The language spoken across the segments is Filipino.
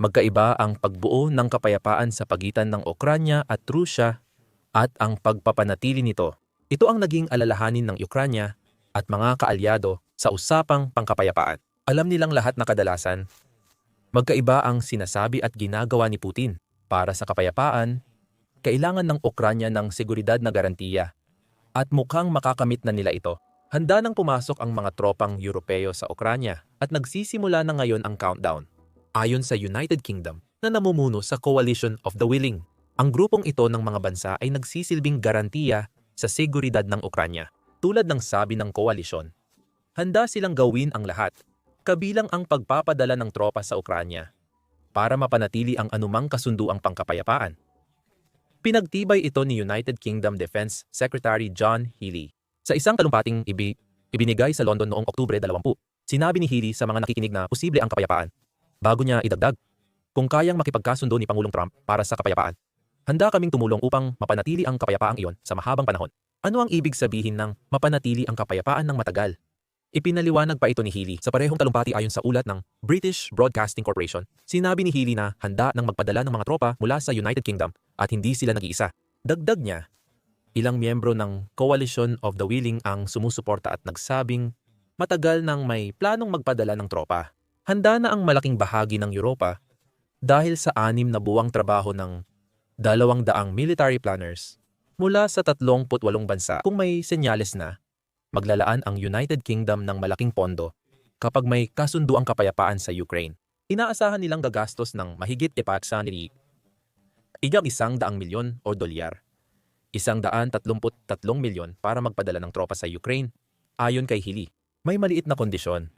Magkaiba ang pagbuo ng kapayapaan sa pagitan ng Ukranya at Rusya at ang pagpapanatili nito. Ito ang naging alalahanin ng Ukranya at mga kaalyado sa usapang pangkapayapaan. Alam nilang lahat na kadalasan, magkaiba ang sinasabi at ginagawa ni Putin. Para sa kapayapaan, kailangan ng Ukranya ng seguridad na garantiya at mukhang makakamit na nila ito. Handa nang pumasok ang mga tropang Europeo sa Ukranya at nagsisimula na ngayon ang countdown. Ayon sa United Kingdom na namumuno sa Coalition of the Willing, ang grupong ito ng mga bansa ay nagsisilbing garantiya sa seguridad ng Ukranya. Tulad ng sabi ng koalisyon, handa silang gawin ang lahat, kabilang ang pagpapadala ng tropa sa Ukranya para mapanatili ang anumang kasunduang pangkapayapaan. Pinagtibay ito ni United Kingdom Defense Secretary John Healey sa isang talumpating ibi, ibinigay sa London noong Oktubre 20. Sinabi ni Healey sa mga nakikinig na posible ang kapayapaan Bago niya idagdag, kung kayang makipagkasundo ni Pangulong Trump para sa kapayapaan, handa kaming tumulong upang mapanatili ang kapayapaang iyon sa mahabang panahon. Ano ang ibig sabihin ng mapanatili ang kapayapaan ng matagal? Ipinaliwanag pa ito ni Healy sa parehong talumpati ayon sa ulat ng British Broadcasting Corporation. Sinabi ni Healy na handa ng magpadala ng mga tropa mula sa United Kingdom at hindi sila nag-iisa. Dagdag niya, ilang miyembro ng Coalition of the Willing ang sumusuporta at nagsabing matagal nang may planong magpadala ng tropa handa na ang malaking bahagi ng Europa dahil sa anim na buwang trabaho ng dalawang daang military planners mula sa 38 bansa. Kung may senyales na, maglalaan ang United Kingdom ng malaking pondo kapag may kasunduang kapayapaan sa Ukraine. Inaasahan nilang gagastos ng mahigit ipatsa ni igam isang daang milyon o dolyar. Isang daan tatlumput tatlong milyon para magpadala ng tropa sa Ukraine. Ayon kay Hili, may maliit na kondisyon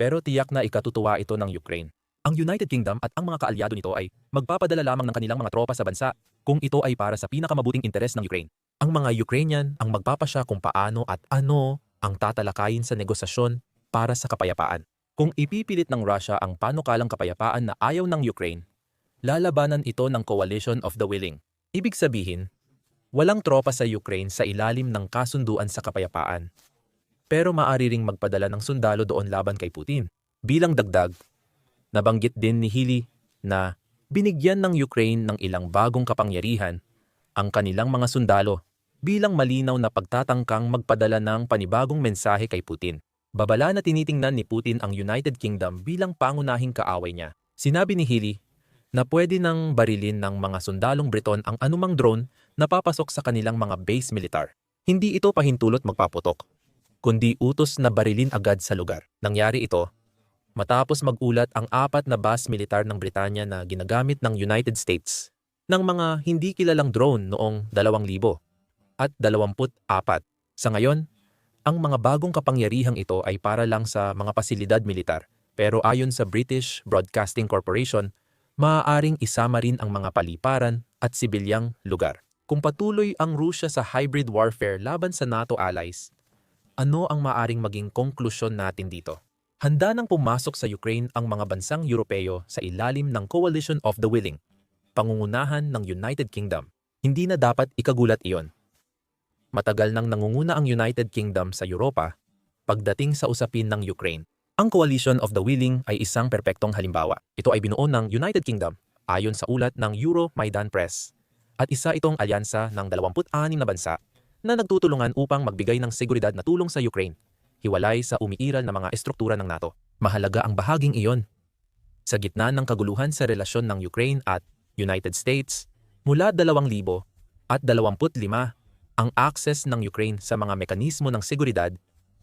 pero tiyak na ikatutuwa ito ng Ukraine. Ang United Kingdom at ang mga kaalyado nito ay magpapadala lamang ng kanilang mga tropa sa bansa kung ito ay para sa pinakamabuting interes ng Ukraine. Ang mga Ukrainian ang magpapasya kung paano at ano ang tatalakayin sa negosasyon para sa kapayapaan. Kung ipipilit ng Russia ang panukalang kapayapaan na ayaw ng Ukraine, lalabanan ito ng Coalition of the Willing. Ibig sabihin, walang tropa sa Ukraine sa ilalim ng kasunduan sa kapayapaan pero maari ring magpadala ng sundalo doon laban kay Putin. Bilang dagdag, nabanggit din ni Healy na binigyan ng Ukraine ng ilang bagong kapangyarihan ang kanilang mga sundalo bilang malinaw na pagtatangkang magpadala ng panibagong mensahe kay Putin. Babala na tinitingnan ni Putin ang United Kingdom bilang pangunahing kaaway niya. Sinabi ni Healy na pwede nang barilin ng mga sundalong Briton ang anumang drone na papasok sa kanilang mga base militar. Hindi ito pahintulot magpaputok kundi utos na barilin agad sa lugar. Nangyari ito matapos magulat ang apat na bus militar ng Britanya na ginagamit ng United States ng mga hindi kilalang drone noong 2000 at 24. Sa ngayon, ang mga bagong kapangyarihang ito ay para lang sa mga pasilidad militar pero ayon sa British Broadcasting Corporation, maaaring isama rin ang mga paliparan at sibilyang lugar. Kung patuloy ang Rusya sa hybrid warfare laban sa NATO allies, ano ang maaring maging konklusyon natin dito? Handa nang pumasok sa Ukraine ang mga bansang Europeo sa ilalim ng Coalition of the Willing, pangungunahan ng United Kingdom. Hindi na dapat ikagulat iyon. Matagal nang nangunguna ang United Kingdom sa Europa pagdating sa usapin ng Ukraine. Ang Coalition of the Willing ay isang perpektong halimbawa. Ito ay binuo ng United Kingdom ayon sa ulat ng Euro Maidan Press at isa itong alyansa ng 26 na bansa na nagtutulungan upang magbigay ng seguridad na tulong sa Ukraine, hiwalay sa umiiral na mga estruktura ng NATO. Mahalaga ang bahaging iyon. Sa gitna ng kaguluhan sa relasyon ng Ukraine at United States, mula 2000 at 25, ang access ng Ukraine sa mga mekanismo ng seguridad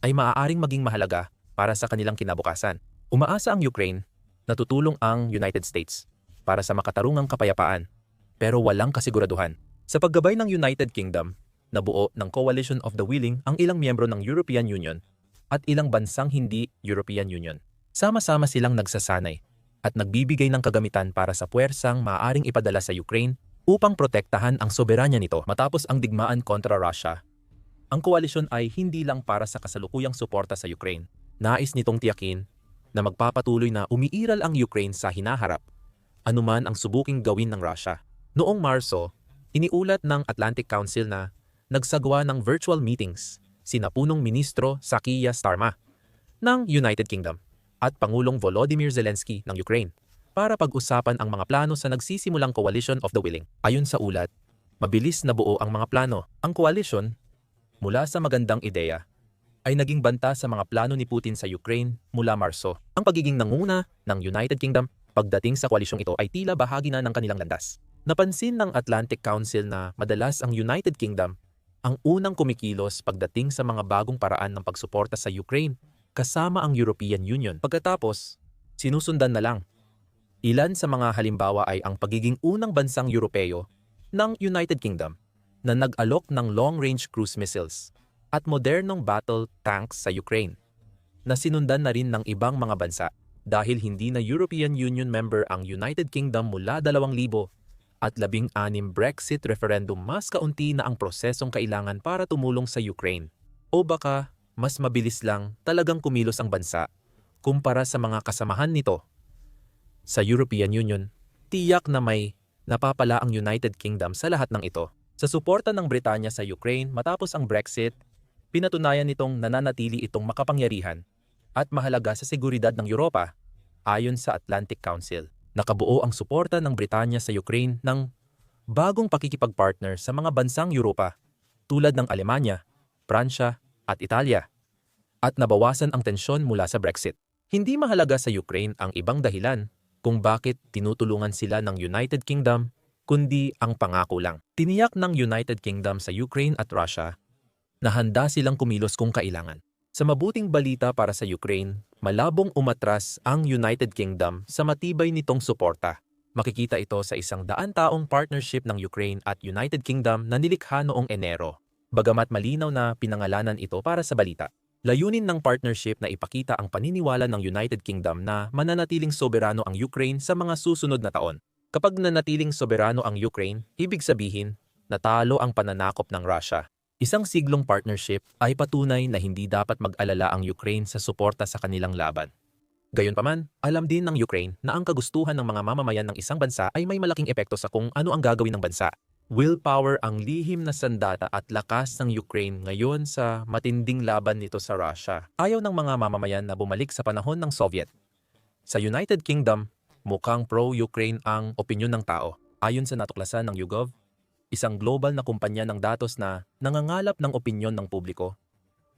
ay maaaring maging mahalaga para sa kanilang kinabukasan. Umaasa ang Ukraine na tutulong ang United States para sa makatarungang kapayapaan pero walang kasiguraduhan. Sa paggabay ng United Kingdom, Nabuo ng Coalition of the Willing ang ilang miyembro ng European Union at ilang bansang hindi European Union. Sama-sama silang nagsasanay at nagbibigay ng kagamitan para sa puwersang maaaring ipadala sa Ukraine upang protektahan ang soberanya nito matapos ang digmaan kontra Russia. Ang koalisyon ay hindi lang para sa kasalukuyang suporta sa Ukraine. Nais nitong tiyakin na magpapatuloy na umiiral ang Ukraine sa hinaharap anuman ang subuking gawin ng Russia. Noong Marso, iniulat ng Atlantic Council na nagsagawa ng virtual meetings sina punong ministro Sakiya Starma ng United Kingdom at Pangulong Volodymyr Zelensky ng Ukraine para pag-usapan ang mga plano sa nagsisimulang Coalition of the Willing. Ayon sa ulat, mabilis na buo ang mga plano. Ang coalition, mula sa magandang ideya, ay naging banta sa mga plano ni Putin sa Ukraine mula Marso. Ang pagiging nanguna ng United Kingdom pagdating sa koalisyong ito ay tila bahagi na ng kanilang landas. Napansin ng Atlantic Council na madalas ang United Kingdom ang unang kumikilos pagdating sa mga bagong paraan ng pagsuporta sa Ukraine kasama ang European Union. Pagkatapos, sinusundan na lang. Ilan sa mga halimbawa ay ang pagiging unang bansang Europeo ng United Kingdom na nag-alok ng long-range cruise missiles at modernong battle tanks sa Ukraine na sinundan na rin ng ibang mga bansa dahil hindi na European Union member ang United Kingdom mula 2000 at labing anim Brexit referendum mas kaunti na ang prosesong kailangan para tumulong sa Ukraine. O baka mas mabilis lang talagang kumilos ang bansa kumpara sa mga kasamahan nito. Sa European Union, tiyak na may napapala ang United Kingdom sa lahat ng ito. Sa suporta ng Britanya sa Ukraine matapos ang Brexit, pinatunayan nitong nananatili itong makapangyarihan at mahalaga sa seguridad ng Europa ayon sa Atlantic Council. Nakabuo ang suporta ng Britanya sa Ukraine ng bagong pakikipagpartner sa mga bansang Europa tulad ng Alemanya, Pransya at Italia at nabawasan ang tensyon mula sa Brexit. Hindi mahalaga sa Ukraine ang ibang dahilan kung bakit tinutulungan sila ng United Kingdom kundi ang pangako lang. Tiniyak ng United Kingdom sa Ukraine at Russia na handa silang kumilos kung kailangan. Sa mabuting balita para sa Ukraine, malabong umatras ang United Kingdom sa matibay nitong suporta. Makikita ito sa isang daan taong partnership ng Ukraine at United Kingdom na nilikha noong Enero. Bagamat malinaw na pinangalanan ito para sa balita. Layunin ng partnership na ipakita ang paniniwala ng United Kingdom na mananatiling soberano ang Ukraine sa mga susunod na taon. Kapag nanatiling soberano ang Ukraine, ibig sabihin, natalo ang pananakop ng Russia. Isang siglong partnership ay patunay na hindi dapat mag-alala ang Ukraine sa suporta sa kanilang laban. Gayunpaman, alam din ng Ukraine na ang kagustuhan ng mga mamamayan ng isang bansa ay may malaking epekto sa kung ano ang gagawin ng bansa. Willpower ang lihim na sandata at lakas ng Ukraine ngayon sa matinding laban nito sa Russia. Ayaw ng mga mamamayan na bumalik sa panahon ng Soviet. Sa United Kingdom, mukhang pro-Ukraine ang opinyon ng tao. Ayon sa natuklasan ng YouGov, isang global na kumpanya ng datos na nangangalap ng opinyon ng publiko,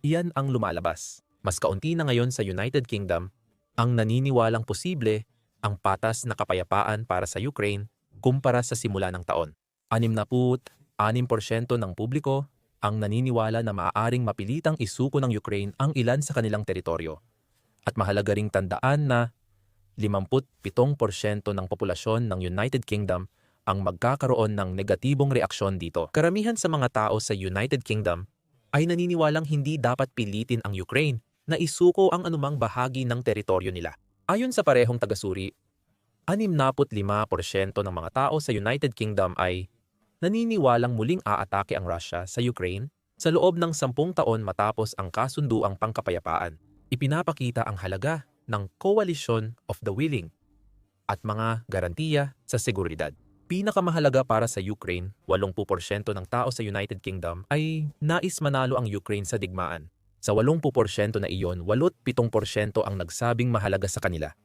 iyan ang lumalabas. Mas kaunti na ngayon sa United Kingdom ang naniniwalang posible ang patas na kapayapaan para sa Ukraine kumpara sa simula ng taon. 66% ng publiko ang naniniwala na maaaring mapilitang isuko ng Ukraine ang ilan sa kanilang teritoryo. At mahalaga ring tandaan na 57% ng populasyon ng United Kingdom ang magkakaroon ng negatibong reaksyon dito. Karamihan sa mga tao sa United Kingdom ay naniniwalang hindi dapat pilitin ang Ukraine na isuko ang anumang bahagi ng teritoryo nila. Ayon sa parehong tagasuri, 65% ng mga tao sa United Kingdom ay naniniwalang muling aatake ang Russia sa Ukraine sa loob ng sampung taon matapos ang kasunduang pangkapayapaan. Ipinapakita ang halaga ng Coalition of the Willing at mga garantiya sa seguridad pinakamahalaga para sa Ukraine, 80% ng tao sa United Kingdom ay nais manalo ang Ukraine sa digmaan. Sa 80% na iyon, 87% ang nagsabing mahalaga sa kanila.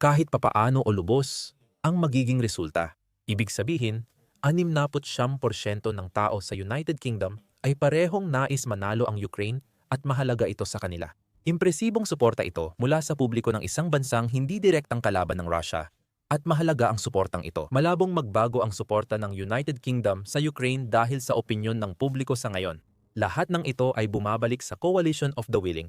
Kahit papaano o lubos, ang magiging resulta. Ibig sabihin, 69% ng tao sa United Kingdom ay parehong nais manalo ang Ukraine at mahalaga ito sa kanila. Impresibong suporta ito mula sa publiko ng isang bansang hindi direktang kalaban ng Russia at mahalaga ang suportang ito. Malabong magbago ang suporta ng United Kingdom sa Ukraine dahil sa opinyon ng publiko sa ngayon. Lahat ng ito ay bumabalik sa Coalition of the Willing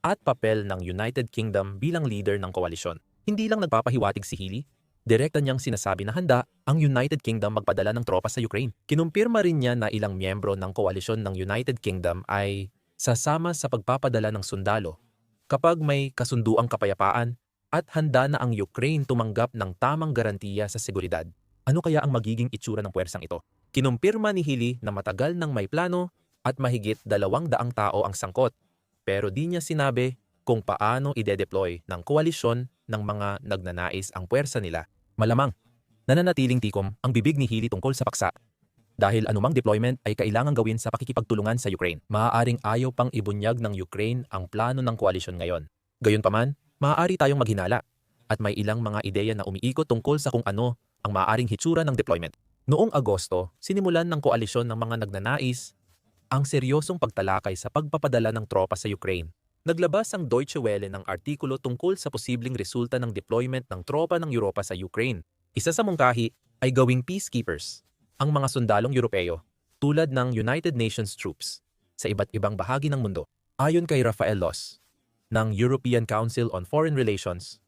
at papel ng United Kingdom bilang leader ng koalisyon. Hindi lang nagpapahiwatig si Healy, direkta niyang sinasabi na handa ang United Kingdom magpadala ng tropa sa Ukraine. Kinumpirma rin niya na ilang miyembro ng koalisyon ng United Kingdom ay sasama sa pagpapadala ng sundalo kapag may kasunduang kapayapaan at handa na ang Ukraine tumanggap ng tamang garantiya sa seguridad. Ano kaya ang magiging itsura ng puwersang ito? Kinumpirma ni Hili na matagal nang may plano at mahigit dalawang daang tao ang sangkot. Pero di niya sinabi kung paano ide-deploy ng koalisyon ng mga nagnanais ang puwersa nila. Malamang, nananatiling tikom ang bibig ni Hili tungkol sa paksa. Dahil anumang deployment ay kailangang gawin sa pakikipagtulungan sa Ukraine. Maaaring ayaw pang ibunyag ng Ukraine ang plano ng koalisyon ngayon. Gayunpaman, maaari tayong maghinala. at may ilang mga ideya na umiikot tungkol sa kung ano ang maaaring hitsura ng deployment. Noong Agosto, sinimulan ng koalisyon ng mga nagnanais ang seryosong pagtalakay sa pagpapadala ng tropa sa Ukraine. Naglabas ang Deutsche Welle ng artikulo tungkol sa posibleng resulta ng deployment ng tropa ng Europa sa Ukraine. Isa sa mungkahi ay gawing peacekeepers, ang mga sundalong Europeo, tulad ng United Nations troops, sa iba't ibang bahagi ng mundo. Ayon kay Rafael Los, ng European Council on Foreign Relations,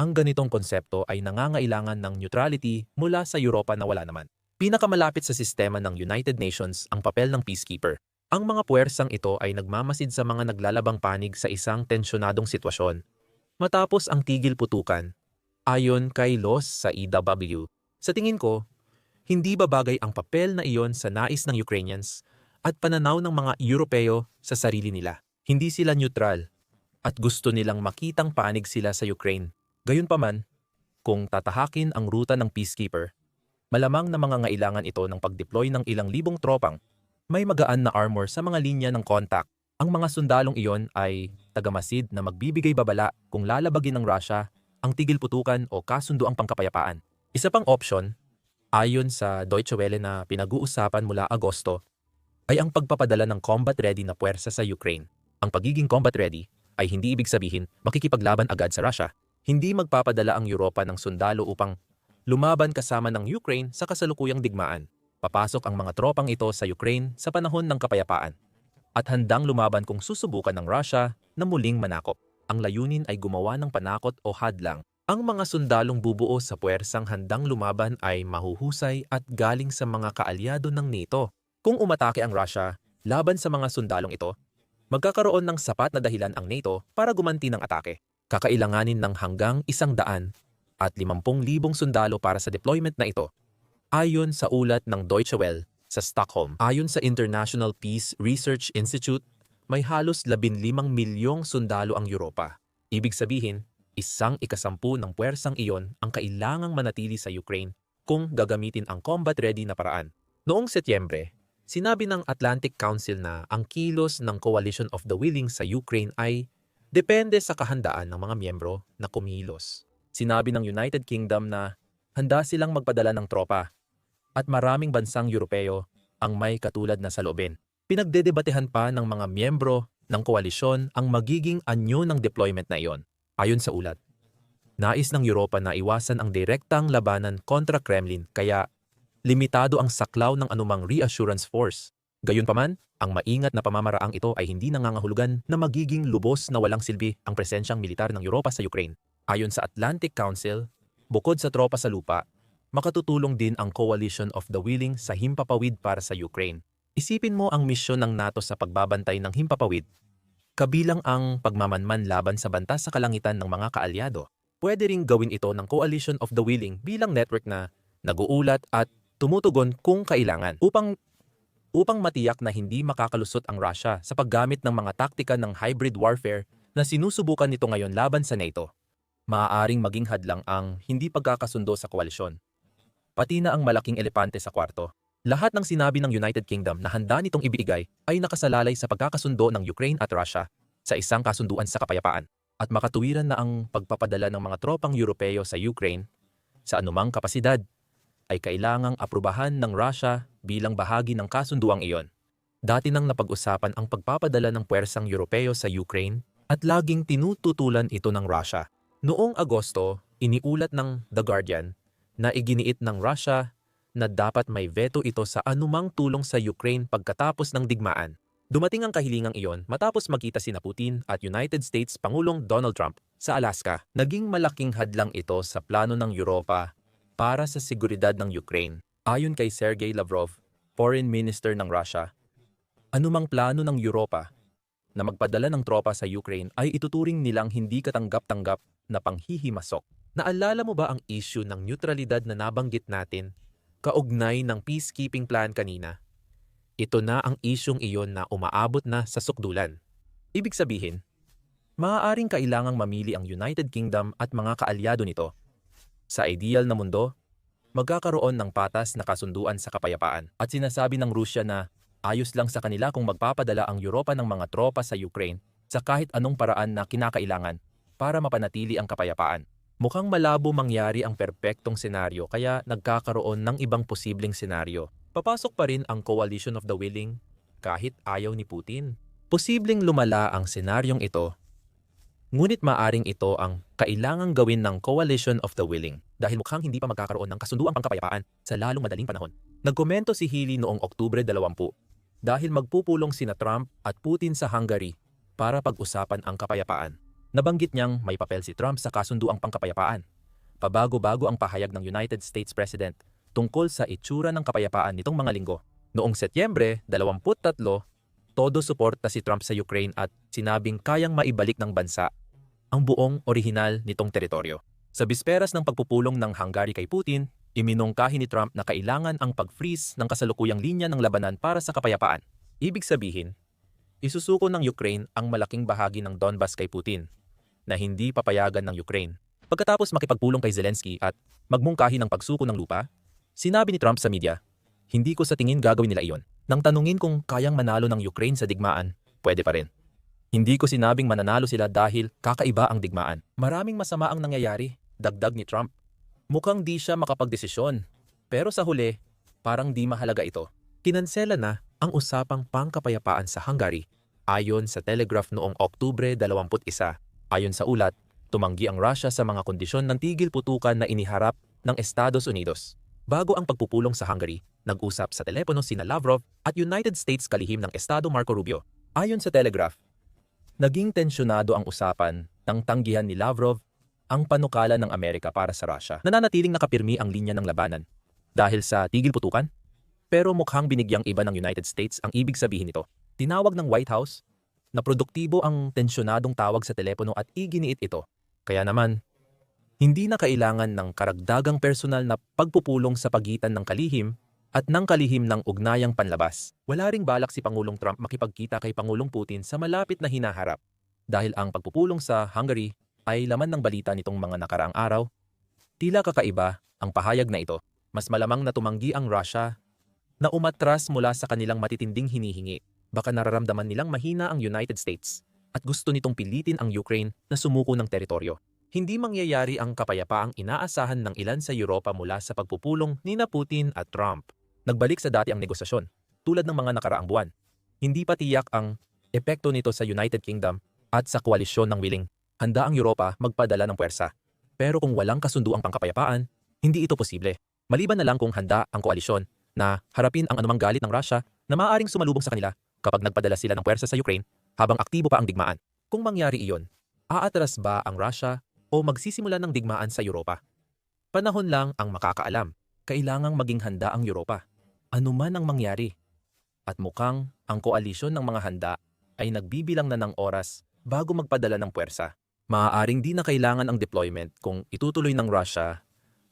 ang ganitong konsepto ay nangangailangan ng neutrality mula sa Europa na wala naman. Pinakamalapit sa sistema ng United Nations ang papel ng peacekeeper. Ang mga puwersang ito ay nagmamasid sa mga naglalabang panig sa isang tensyonadong sitwasyon. Matapos ang tigil putukan, ayon kay Los sa EW, sa tingin ko, hindi babagay ang papel na iyon sa nais ng Ukrainians at pananaw ng mga Europeo sa sarili nila. Hindi sila neutral at gusto nilang makitang panig sila sa Ukraine. Gayunpaman, kung tatahakin ang ruta ng peacekeeper, malamang na mga ngailangan ito ng pag-deploy ng ilang libong tropang may magaan na armor sa mga linya ng contact. Ang mga sundalong iyon ay tagamasid na magbibigay babala kung lalabagin ng Russia ang tigil putukan o kasunduang pangkapayapaan. Isa pang option, ayon sa Deutsche Welle na pinag-uusapan mula Agosto, ay ang pagpapadala ng combat-ready na puwersa sa Ukraine. Ang pagiging combat-ready ay hindi ibig sabihin makikipaglaban agad sa Russia. Hindi magpapadala ang Europa ng sundalo upang lumaban kasama ng Ukraine sa kasalukuyang digmaan. Papasok ang mga tropang ito sa Ukraine sa panahon ng kapayapaan at handang lumaban kung susubukan ng Russia na muling manakop. Ang layunin ay gumawa ng panakot o hadlang. Ang mga sundalong bubuo sa puwersang handang lumaban ay mahuhusay at galing sa mga kaalyado ng NATO. Kung umatake ang Russia laban sa mga sundalong ito, magkakaroon ng sapat na dahilan ang NATO para gumanti ng atake. Kakailanganin ng hanggang isang daan at 50,000 sundalo para sa deployment na ito. Ayon sa ulat ng Deutsche Welle sa Stockholm, ayon sa International Peace Research Institute, may halos 15 milyong sundalo ang Europa. Ibig sabihin, isang ikasampu ng puwersang iyon ang kailangang manatili sa Ukraine kung gagamitin ang combat-ready na paraan. Noong Setyembre, sinabi ng Atlantic Council na ang kilos ng Coalition of the Willing sa Ukraine ay depende sa kahandaan ng mga miyembro na kumilos. Sinabi ng United Kingdom na handa silang magpadala ng tropa at maraming bansang Europeo ang may katulad na saloobin. Pinagdedebatehan pa ng mga miyembro ng koalisyon ang magiging anyo ng deployment na iyon. Ayon sa ulat, nais ng Europa na iwasan ang direktang labanan kontra Kremlin kaya limitado ang saklaw ng anumang reassurance force. Gayunpaman, ang maingat na pamamaraang ito ay hindi nangangahulugan na magiging lubos na walang silbi ang presensyang militar ng Europa sa Ukraine. Ayon sa Atlantic Council, bukod sa tropa sa lupa, makatutulong din ang Coalition of the Willing sa himpapawid para sa Ukraine. Isipin mo ang misyon ng NATO sa pagbabantay ng himpapawid, kabilang ang pagmamanman laban sa banta sa kalangitan ng mga kaalyado. Pwede ring gawin ito ng Coalition of the Willing bilang network na naguulat at tumutugon kung kailangan upang upang matiyak na hindi makakalusot ang Russia sa paggamit ng mga taktika ng hybrid warfare na sinusubukan nito ngayon laban sa NATO maaaring maging hadlang ang hindi pagkakasundo sa koalisyon. Pati na ang malaking elepante sa kwarto. Lahat ng sinabi ng United Kingdom na handa nitong ibigay ay nakasalalay sa pagkakasundo ng Ukraine at Russia sa isang kasunduan sa kapayapaan at makatuwiran na ang pagpapadala ng mga tropang Europeo sa Ukraine sa anumang kapasidad ay kailangang aprubahan ng Russia bilang bahagi ng kasunduang iyon. Dati nang napag-usapan ang pagpapadala ng puwersang Europeo sa Ukraine at laging tinututulan ito ng Russia. Noong Agosto, iniulat ng The Guardian na iginiit ng Russia na dapat may veto ito sa anumang tulong sa Ukraine pagkatapos ng digmaan. Dumating ang kahilingang iyon matapos magkita sina Putin at United States Pangulong Donald Trump sa Alaska. Naging malaking hadlang ito sa plano ng Europa para sa seguridad ng Ukraine. Ayon kay Sergey Lavrov, Foreign Minister ng Russia, anumang plano ng Europa na magpadala ng tropa sa Ukraine ay ituturing nilang hindi katanggap-tanggap na panghihimasok. Naalala mo ba ang issue ng neutralidad na nabanggit natin kaugnay ng peacekeeping plan kanina? Ito na ang isyong iyon na umaabot na sa sukdulan. Ibig sabihin, maaaring kailangang mamili ang United Kingdom at mga kaalyado nito. Sa ideal na mundo, magkakaroon ng patas na kasunduan sa kapayapaan at sinasabi ng Rusya na ayos lang sa kanila kung magpapadala ang Europa ng mga tropa sa Ukraine sa kahit anong paraan na kinakailangan para mapanatili ang kapayapaan. Mukhang malabo mangyari ang perpektong senaryo kaya nagkakaroon ng ibang posibleng senaryo. Papasok pa rin ang Coalition of the Willing kahit ayaw ni Putin. Posibleng lumala ang senaryong ito Ngunit maaring ito ang kailangang gawin ng Coalition of the Willing dahil mukhang hindi pa magkakaroon ng kasunduang pangkapayapaan sa lalong madaling panahon. Nagkomento si Healy noong Oktubre 20 dahil magpupulong sina Trump at Putin sa Hungary para pag-usapan ang kapayapaan. Nabanggit niyang may papel si Trump sa kasunduang pangkapayapaan. Pabago-bago ang pahayag ng United States President tungkol sa itsura ng kapayapaan nitong mga linggo. Noong Setyembre 23, todo suporta si Trump sa Ukraine at sinabing kayang maibalik ng bansa ang buong orihinal nitong teritoryo. Sa bisperas ng pagpupulong ng Hungary kay Putin, iminungkahi ni Trump na kailangan ang pag-freeze ng kasalukuyang linya ng labanan para sa kapayapaan. Ibig sabihin, isusuko ng Ukraine ang malaking bahagi ng Donbas kay Putin na hindi papayagan ng Ukraine. Pagkatapos makipagpulong kay Zelensky at magmungkahi ng pagsuko ng lupa, sinabi ni Trump sa media, hindi ko sa tingin gagawin nila iyon. Nang tanungin kung kayang manalo ng Ukraine sa digmaan, pwede pa rin. Hindi ko sinabing mananalo sila dahil kakaiba ang digmaan. Maraming masama ang nangyayari, dagdag ni Trump. Mukhang di siya makapagdesisyon. Pero sa huli, parang di mahalaga ito. Kinansela na ang usapang pangkapayapaan sa Hungary ayon sa Telegraph noong Oktubre 21. Ayon sa ulat, tumanggi ang Russia sa mga kondisyon ng tigil putukan na iniharap ng Estados Unidos. Bago ang pagpupulong sa Hungary, nag-usap sa telepono sina Lavrov at United States kalihim ng Estado Marco Rubio. Ayon sa Telegraph, Naging tensyonado ang usapan nang tanggihan ni Lavrov ang panukala ng Amerika para sa Russia. Nananatiling nakapirmi ang linya ng labanan dahil sa tigil putukan. Pero mukhang binigyang iba ng United States ang ibig sabihin nito. Tinawag ng White House na produktibo ang tensyonadong tawag sa telepono at iginiit ito. Kaya naman, hindi na kailangan ng karagdagang personal na pagpupulong sa pagitan ng kalihim at ng kalihim ng ugnayang panlabas. Wala ring balak si Pangulong Trump makipagkita kay Pangulong Putin sa malapit na hinaharap dahil ang pagpupulong sa Hungary ay laman ng balita nitong mga nakaraang araw. Tila kakaiba ang pahayag na ito. Mas malamang na tumanggi ang Russia na umatras mula sa kanilang matitinding hinihingi. Baka nararamdaman nilang mahina ang United States at gusto nitong pilitin ang Ukraine na sumuko ng teritoryo. Hindi mangyayari ang kapayapaang inaasahan ng ilan sa Europa mula sa pagpupulong ni na Putin at Trump. Nagbalik sa dati ang negosasyon, tulad ng mga nakaraang buwan. Hindi pa tiyak ang epekto nito sa United Kingdom at sa koalisyon ng willing. Handa ang Europa magpadala ng puwersa. Pero kung walang kasunduang pangkapayapaan, hindi ito posible. Maliban na lang kung handa ang koalisyon na harapin ang anumang galit ng Russia na maaaring sumalubong sa kanila kapag nagpadala sila ng puwersa sa Ukraine habang aktibo pa ang digmaan. Kung mangyari iyon, aatras ba ang Russia o magsisimula ng digmaan sa Europa? Panahon lang ang makakaalam. Kailangang maging handa ang Europa anuman ang mangyari. At mukhang ang koalisyon ng mga handa ay nagbibilang na ng oras bago magpadala ng puwersa. Maaaring di na kailangan ang deployment kung itutuloy ng Russia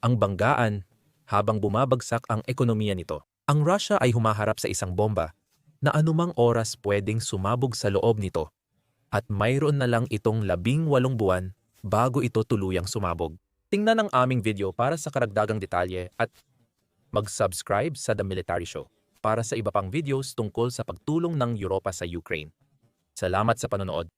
ang banggaan habang bumabagsak ang ekonomiya nito. Ang Russia ay humaharap sa isang bomba na anumang oras pwedeng sumabog sa loob nito at mayroon na lang itong labing walong buwan bago ito tuluyang sumabog. Tingnan ang aming video para sa karagdagang detalye at mag-subscribe sa The Military Show para sa iba pang videos tungkol sa pagtulong ng Europa sa Ukraine. Salamat sa panonood.